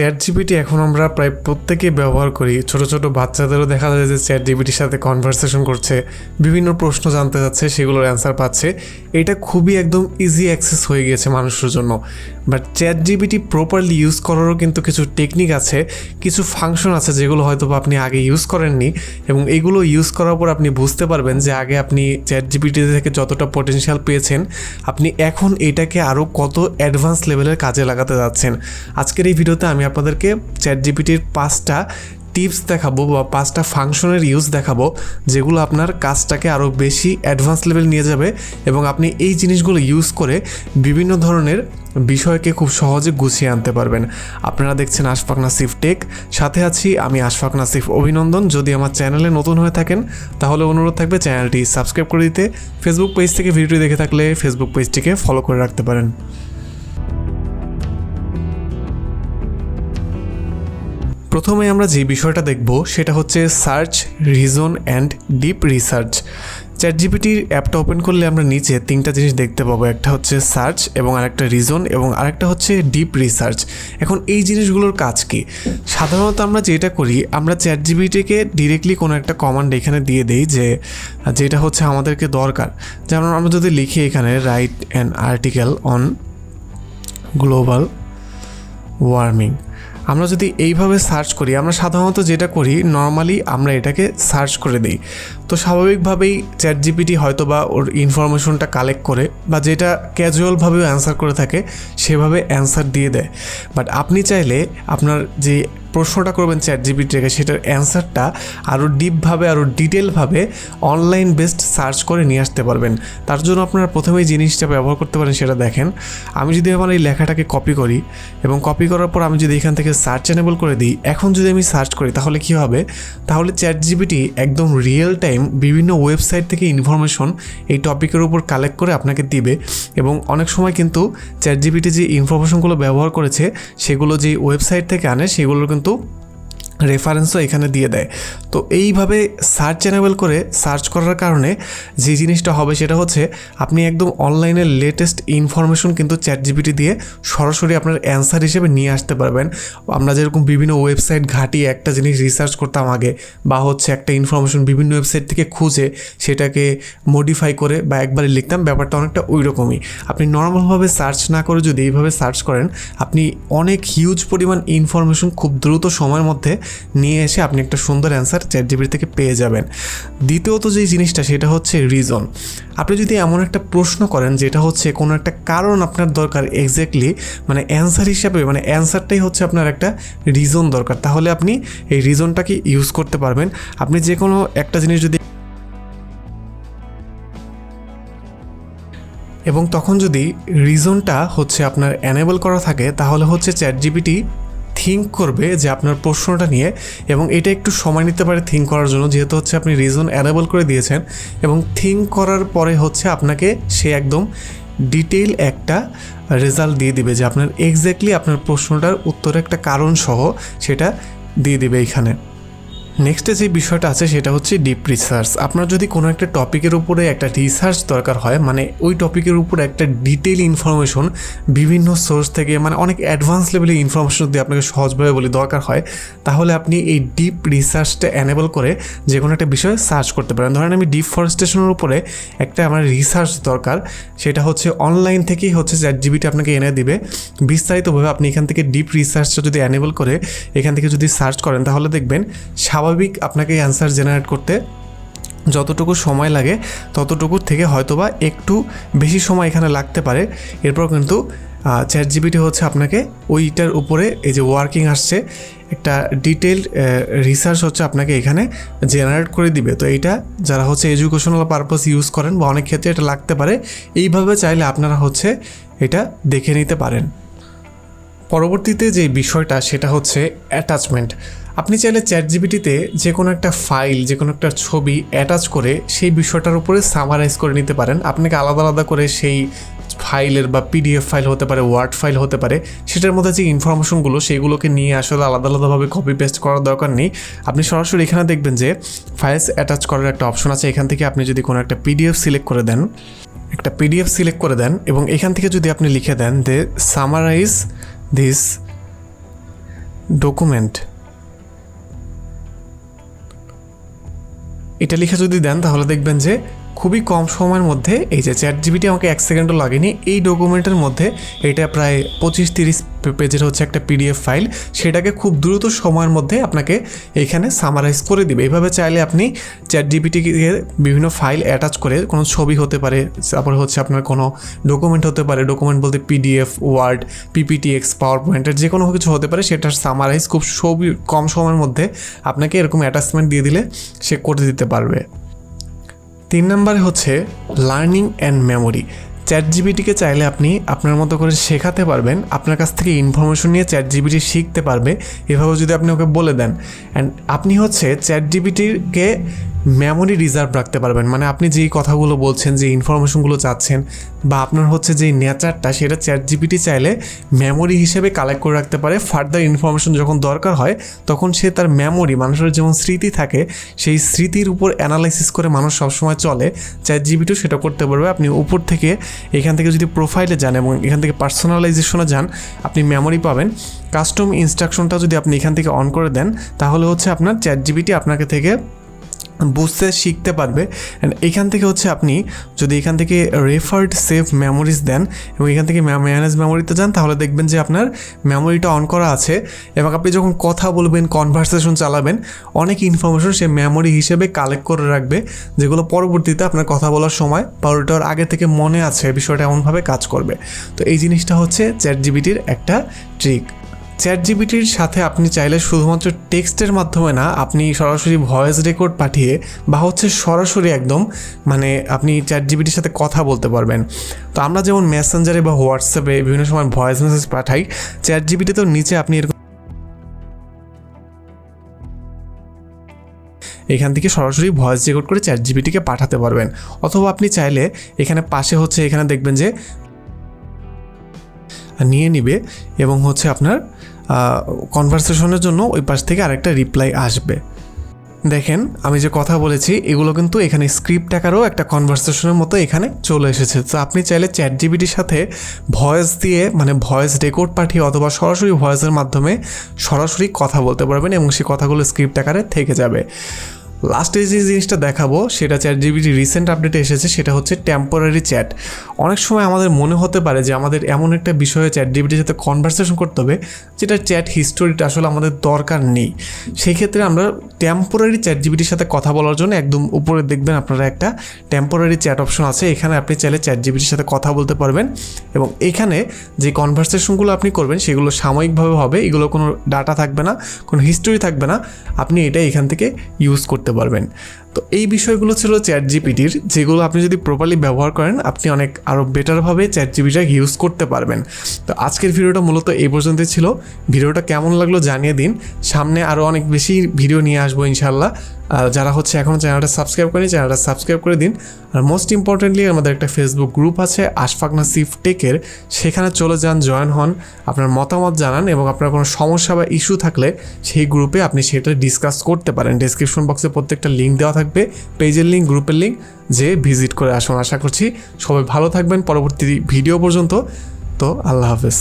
Chat GPT এখন আমরা প্রায় প্রত্যেকেই ব্যবহার করি। ছোট ছোট বাচ্চাদেরও দেখা যায় যে চ্যাট জিপিটির সাথে কনভারসেশন করছে, বিভিন্ন প্রশ্ন জানতে যাচ্ছে, সেগুলোর অ্যান্সার পাচ্ছে। এটা খুবই একদম ইজি অ্যাক্সেস হয়ে গিয়েছে মানুষের জন্য। But ChatGPT properly use করারও কিন্তু কিছু টেকনিক আছে, কিছু ফাংশন আছে যেগুলো হয়তো আপনি আগে ইউজ করেননি এবং এগুলো ইউজ করার পর আপনি বুঝতে পারবেন যে আগে আপনি চ্যাট জিপিটি থেকে যতটা পটেনশিয়াল পেয়েছেন, আপনি এখন এটাকে আরও কত অ্যাডভান্স লেভেলের কাজে লাগাতে যাচ্ছেন। আজকের এই ভিডিওতে আমি আপনাদেরকে চ্যাট জিপিটির পাঁচটা টিপস দেখাবো বা পাঁচটা ফাংশনের ইউজ দেখাবো, যেগুলো আপনার কাজটাকে আরও বেশি অ্যাডভান্স লেভেল নিয়ে যাবে এবং আপনি এই জিনিসগুলো ইউজ করে বিভিন্ন ধরনের বিষয়কে খুব সহজে গুছিয়ে আনতে পারবেন। আপনারা দেখছেন আশফাক নাসিফ টেক, সাথে আছি আমি আশফাক নাসিফ অভিনন্দন। যদি আমার চ্যানেলে নতুন হয়ে থাকেন, তাহলে অনুরোধ থাকবে চ্যানেলটি সাবস্ক্রাইব করে দিতে। ফেসবুক পেজ থেকে ভিডিওটি দেখে থাকলে ফেসবুক পেজটিকে ফলো করে রাখতে পারেন। প্রথমে আমরা যে বিষয়টা দেখব সেটা হচ্ছে search reason and deep research chat জিপিটির অ্যাপটা ওপেন করলে আমরা নিচে তিনটা জিনিস দেখতে পাবো। একটা হচ্ছে সার্চ এবং আরেকটা রিজন এবং আরেকটা হচ্ছে ডিপ রিসার্চ এখন এই জিনিসগুলোর কাজ কি? সাধারণত আমরা যেটা করি, আমরা চ্যাট জিপিটিকে ডিরেক্টলি কোনো একটা কমান্ড এখানে দিয়ে দেই যে, যেটা হচ্ছে আমাদেরকে দরকার। যেমন আমরা যদি লিখি এখানে write an article on global warming আমরা যদি এইভাবে সার্চ করি, আমরা সাধারণত যেটা করি নর্মালি আমরা এটাকে সার্চ করে দিই। তো স্বাভাবিকভাবেই চ্যাট জিপিটি হয়তো বা ওর ইনফরমেশনটা কালেক্ট করে বা যেটা ক্যাজুয়ালভাবেও অ্যান্সার করে থাকে, সেভাবে অ্যান্সার দিয়ে দেয়। বাট আপনি চাইলে আপনার যে প্রশ্নটা করবেন চ্যাট জিপিটিকে সেটার অ্যান্সারটা আরও ডিপভাবে আরও ডিটেলভাবে অনলাইন বেসড সার্চ করে নিয়ে আসতে পারবেন। তার জন্য আপনারা প্রথমেই জিনিসটা ব্যবহার করতে পারেন, সেটা দেখেন। আমি যদি আমার এই লেখাটাকে কপি করি এবং কপি করার পর আমি যদি এখান থেকে সার্চ এনেবল করে দিই, এখন যদি আমি সার্চ করি, তাহলে কি হবে? তাহলে চ্যাট জিপিটি একদম রিয়েল টাইম বিভিন্ন ওয়েবসাইট থেকে ইনফরমেশন এই টপিকের উপর কালেক্ট করে আপনাকে দিবে। এবং অনেক সময় কিন্তু চ্যাট জিপিটি যে ইনফরমেশনগুলো ব্যবহার করেছে, সেগুলো যে ওয়েবসাইট থেকে আনে সেগুলো কিন্তু কিন্তু রেফারেন্সও এখানে দিয়ে দেয়। তো এইভাবে সার্চ এনেবল করে সার্চ করার কারণে যে জিনিসটা হবে সেটা হচ্ছে আপনি একদম অনলাইনের লেটেস্ট ইনফরমেশন কিন্তু চ্যাট জিপিটি দিয়ে সরাসরি আপনার অ্যান্সার হিসেবে নিয়ে আসতে পারবেন। আমরা যেরকম বিভিন্ন ওয়েবসাইট ঘাটিয়ে একটা জিনিস রিসার্চ করতাম আগে বা হচ্ছে একটা ইনফরমেশন বিভিন্ন ওয়েবসাইট থেকে খুঁজে সেটাকে মডিফাই করে বা একবারে লিখতাম, ব্যাপারটা অনেকটা ওই রকমই আপনি নর্মালভাবে সার্চ না করে যদি এইভাবে সার্চ করেন, আপনি অনেক হিউজ পরিমাণ ইনফরমেশন খুব দ্রুত সময়ের মধ্যে নিয়ে এসে আপনি একটা সুন্দর অ্যান্সার চ্যাট জিপিটি থেকে পেয়ে যাবেন। দ্বিতীয়ত যে জিনিসটা, সেটা হচ্ছে রিজন আপনি যদি এমন একটা প্রশ্ন করেন, যেটা হচ্ছে কোনো একটা কারণ আপনার দরকার এক্স্যাক্টলি মানে অ্যান্সার হিসাবে মানে অ্যান্সারটাই হচ্ছে আপনার একটা রিজন দরকার, তাহলে আপনি এই রিজনটাকে ইউজ করতে পারবেন। আপনি যে কোনো একটা জিনিস যদি এবং তখন যদি রিজনটা হচ্ছে আপনার অ্যানেবল করা থাকে, তাহলে হচ্ছে চ্যাট জিপিটি থিঙ্ক করবে যে আপনার প্রশ্নটা নিয়ে এবং এটা একটু সময় নিতে পারে থিঙ্ক করার জন্য, যেহেতু হচ্ছে আপনি রিজন অ্যানেবল করে দিয়েছেন এবং থিঙ্ক করার পরে হচ্ছে আপনাকে সে একদম ডিটেইল একটা রেজাল্ট দিয়ে দিবে যে আপনার এক্স্যাক্টলি আপনার প্রশ্নটার উত্তরে একটা কারণ সহ সেটা দিয়ে দিবে এইখানে নেক্সটে যে বিষয়টা আছে, সেটা হচ্ছে ডিপ রিসার্চ আপনার যদি কোনো একটা টপিকের উপরে একটা রিসার্চ দরকার হয় মানে ওই টপিকের উপরে একটা ডিটেল ইনফরমেশন বিভিন্ন সোর্স থেকে মানে অনেক অ্যাডভান্স লেভেলের ইনফরমেশন যদি আপনাকে সহজভাবে বলি দরকার হয়, তাহলে আপনি এই ডিপ রিসার্চটা অ্যানেবল করে যে কোনো একটা বিষয়ে সার্চ করতে পারেন। ধরেন আমি ডিপ ফরেস্টেশনের উপরে একটা আমার রিসার্চ দরকার, সেটা হচ্ছে অনলাইন থেকেই হচ্ছে চ্যাট জিবিটি আপনাকে এনে দিবে। বিস্তারিতভাবে আপনি এখান থেকে ডিপ রিসার্চটা যদি অ্যানেবল করে, এখান থেকে যদি সার্চ করেন, তাহলে দেখবেন স্বাভাবিক আপনাকে অ্যান্সার জেনারেট করতে যতটুকু সময় লাগে, ততটুকুর থেকে হয়তোবা একটু বেশি সময় এখানে লাগতে পারে। এরপর কিন্তু চ্যাট জিবিটি হচ্ছে আপনাকে ওইটার উপরে এই যে ওয়ার্কিং আসছে, একটা ডিটেল রিসার্চ হচ্ছে আপনাকে এখানে জেনারেট করে দিবে। তো এইটা যারা হচ্ছে এডুকেশনাল পারপাস ইউজ করেন বা অনেক ক্ষেত্রে এটা লাগতে পারে, এইভাবে চাইলে আপনারা হচ্ছে এটা দেখে নিতে পারেন। পরবর্তীতে যে বিষয়টা, সেটা হচ্ছে অ্যাটাচমেন্ট আপনি চাইলে চ্যাট জিবিটিতে যে কোনো একটা ফাইল যে কোনো একটা ছবি অ্যাটাচ করে সেই বিষয়টার উপরে সামারাইজ করে নিতে পারেন। আপনাকে আলাদা আলাদা করে সেই ফাইলের বা পিডিএফ ফাইল হতে পারে ওয়ার্ড ফাইল হতে পারে, সেটার মধ্যে যে ইনফরমেশনগুলো সেগুলোকে নিয়ে আসলে আলাদা আলাদাভাবে কপি পেস্ট করার দরকার নেই। আপনি সরাসরি এখানে দেখবেন যে ফাইলস অ্যাটাচ করার একটা অপশন আছে। এখান থেকে আপনি যদি কোনো একটা পিডিএফ সিলেক্ট করে দেন, একটা পিডিএফ সিলেক্ট করে দেন এবং এখান থেকে যদি আপনি লিখে দেন দে সামারাইজ দিস ডকুমেন্ট এটা লিখে যদি দেন তাহলে দেখবেন যে খুবই কম সময়ের মধ্যে এই যে চ্যাট জিবিটি আমাকে এক সেকেন্ডও লাগেনি, এই ডকুমেন্টের মধ্যে এটা প্রায় পঁচিশ তিরিশ পেজের হচ্ছে একটা পিডিএফ ফাইল, সেটাকে খুব দ্রুত সময়ের মধ্যে আপনাকে এখানে সামারাইজ করে দিবে। এইভাবে চাইলে আপনি চ্যাট জিবিটিকে বিভিন্ন ফাইল অ্যাটাচ করে কোনো ছবি হতে পারে, তারপরে হচ্ছে আপনার কোনো ডকুমেন্ট হতে পারে, ডকুমেন্ট বলতে পিডিএফ, ওয়ার্ড পিপিটিএক্স পাওয়ার পয়েন্টের যে কোনো কিছু হতে পারে, সেটার সামারাইজ খুব ছবি কম সময়ের মধ্যে আপনাকে এরকম অ্যাটাচমেন্ট দিয়ে দিলে সে করে দিতে পারবে। তিন নম্বরে হচ্ছে লার্নিং অ্যান্ড মেমোরি চ্যাট জিবিটিকে চাইলে আপনি আপনার মতো করে শেখাতে পারবেন, আপনার কাছ থেকে ইনফরমেশন নিয়ে চ্যাট জিবিটি শিখতে পারবে এভাবে যদি আপনি ওকে বলে দেন। অ্যান্ড আপনি হচ্ছে চ্যাট জিবিটিকে মেমোরি রিজার্ভ রাখতে পারবেন। মানে আপনি যেই কথাগুলো বলছেন, যে ইনফরমেশনগুলো চাচ্ছেন, বা আপনার হচ্ছে যেই নেচারটা সেটা চ্যাট জিপিটি চাইলে মেমোরি হিসেবে কালেক্ট করে রাখতে পারে। ফার্দার ইনফরমেশন যখন দরকার হয়, তখন সে তার মেমোরি মানুষের যেমন স্মৃতি থাকে, সেই স্মৃতির উপর অ্যানালাইসিস করে মানুষ সবসময় চলে। চ্যাট জিবিটিও সেটা করতে পারবে। আপনি উপর থেকে, এখান থেকে যদি প্রোফাইলে যান এবং এখান থেকে পার্সোনালাইজেশনে যান, আপনি মেমোরি পাবেন। কাস্টম ইনস্ট্রাকশনটা যদি আপনি এখান থেকে অন করে দেন, তাহলে হচ্ছে আপনার চ্যাট জিবিটি আপনাকে থেকে বুঝতে শিখতে পারবে। অ্যান্ড এখান থেকে হচ্ছে আপনি যদি এখান থেকে রেফার্ড সেভ মেমোরিজ দেন এবং এখান থেকে ম্যানেজ মেমোরিতে যান, তাহলে দেখবেন যে আপনার মেমোরিটা অন করা আছে এবং আপনি যখন কথা বলবেন কনভারসেশন চালাবেন, অনেক ইনফরমেশন সে মেমোরি হিসেবে কালেক্ট করে রাখবে, যেগুলো পরবর্তীতে আপনার কথা বলার সময় বা ওটার আগে থেকে মনে আছে বিষয়টা এমনভাবে কাজ করবে। তো এই জিনিসটা হচ্ছে চ্যাট জিবিটির একটা ট্রিক চ্যাট জিবিটির সাথে আপনি চাইলে শুধুমাত্র টেক্সটের মাধ্যমে না, আপনি সরাসরি ভয়েস রেকর্ড পাঠিয়ে বা হচ্ছে সরাসরি একদম মানে আপনি চ্যাট জিবিটির সাথে কথা বলতে পারবেন। তো আমরা যেমন মেসেঞ্জারে বা হোয়াটসঅ্যাপে বিভিন্ন সময় ভয়েস মেসেজ পাঠাই চ্যাট জিবিটিতেও নিচে আপনি এরকম এখান থেকে সরাসরি ভয়েস রেকর্ড করে চ্যাট জিবিটিকে পাঠাতে পারবেন। অথবা আপনি চাইলে এখানে পাশে হচ্ছে এখানে দেখবেন যে নিয়ে নিবে এবং হচ্ছে আপনার কনভারসেশনের জন্য ওই পাশ থেকে আরেকটা রিপ্লাই আসবে। দেখেন, আমি যে কথা বলেছি, এগুলো কিন্তু এখানে স্ক্রিপ্ট আকারেও একটা কনভারসেশনের মতো এখানে চলে এসেছে। তো আপনি চাইলে চ্যাট জিবিটির সাথে ভয়েস দিয়ে মানে ভয়েস রেকর্ড পাঠিয়ে অথবা সরাসরি ভয়েসের মাধ্যমে সরাসরি কথা বলতে পারবেন এবং সেই কথাগুলো স্ক্রিপ্ট আকারে থেকে যাবে। লাস্টে যে জিনিসটা দেখাবো, সেটা চ্যাট জিবিটি রিসেন্ট আপডেটে এসেছে, সেটা হচ্ছে টেম্পোরারি চ্যাট অনেক সময় আমাদের মনে হতে পারে যে আমাদের এমন একটা বিষয়ে চ্যাট জিবিটির সাথে কনভারসেশন করতে হবে, যেটা চ্যাট হিস্টোরিটা আসলে আমাদের দরকার নেই। সেই ক্ষেত্রে আমরা টেম্পোরারি চ্যাট জিবিটির সাথে কথা বলার জন্য একদম উপরে দেখবেন আপনারা একটা টেম্পোরারি চ্যাট অপশন আছে, এখানে আপনি চাইলে চ্যাট জিবিটির সাথে কথা বলতে পারবেন এবং এখানে যে কনভারসেশনগুলো আপনি করবেন, সেগুলো সাময়িকভাবে হবে, এগুলো কোনো ডাটা থাকবে না, কোনো হিস্টোরি থাকবে না, আপনি এটা এখান থেকে ইউজ করতে পারবেন। তো এই বিষয়গুলো ছিল চ্যাট জিপিটির যেগুলো আপনি যদি প্রপারলি ব্যবহার করেন, আপনি অনেক আরও বেটারভাবে চ্যাট জিপিটা ইউজ করতে পারবেন। তো আজকের ভিডিওটা মূলত এই পর্যন্তই ছিল। ভিডিওটা কেমন লাগল জানিয়ে দিন। সামনে আরও অনেক বেশি ভিডিও নিয়ে আসব ইনশাল্লাহ যারা হচ্ছে এখনও চ্যানেলটা সাবস্ক্রাইব করেনি চ্যানেলটা সাবস্ক্রাইব করে দিন। আর মোস্ট ইম্পর্টেন্টলি আমাদের একটা ফেসবুক গ্রুপ আছে আশফাক নাসিফ টেকের সেখানে চলে যান জয়েন হন, আপনার মতামত জানান এবং আপনার কোনো সমস্যা বা ইস্যু থাকলে সেই গ্রুপে আপনি সেটা ডিসকাস করতে পারেন। ডিসক্রিপশন বক্সে প্রত্যেকটা লিঙ্ক দেওয়া থাকবে, পেজের লিঙ্ক গ্রুপের লিঙ্ক যে ভিজিট করে আসুন। আশা করছি সবাই ভালো থাকবেন। পরবর্তী ভিডিও পর্যন্ত। তো আল্লাহ হাফেজ।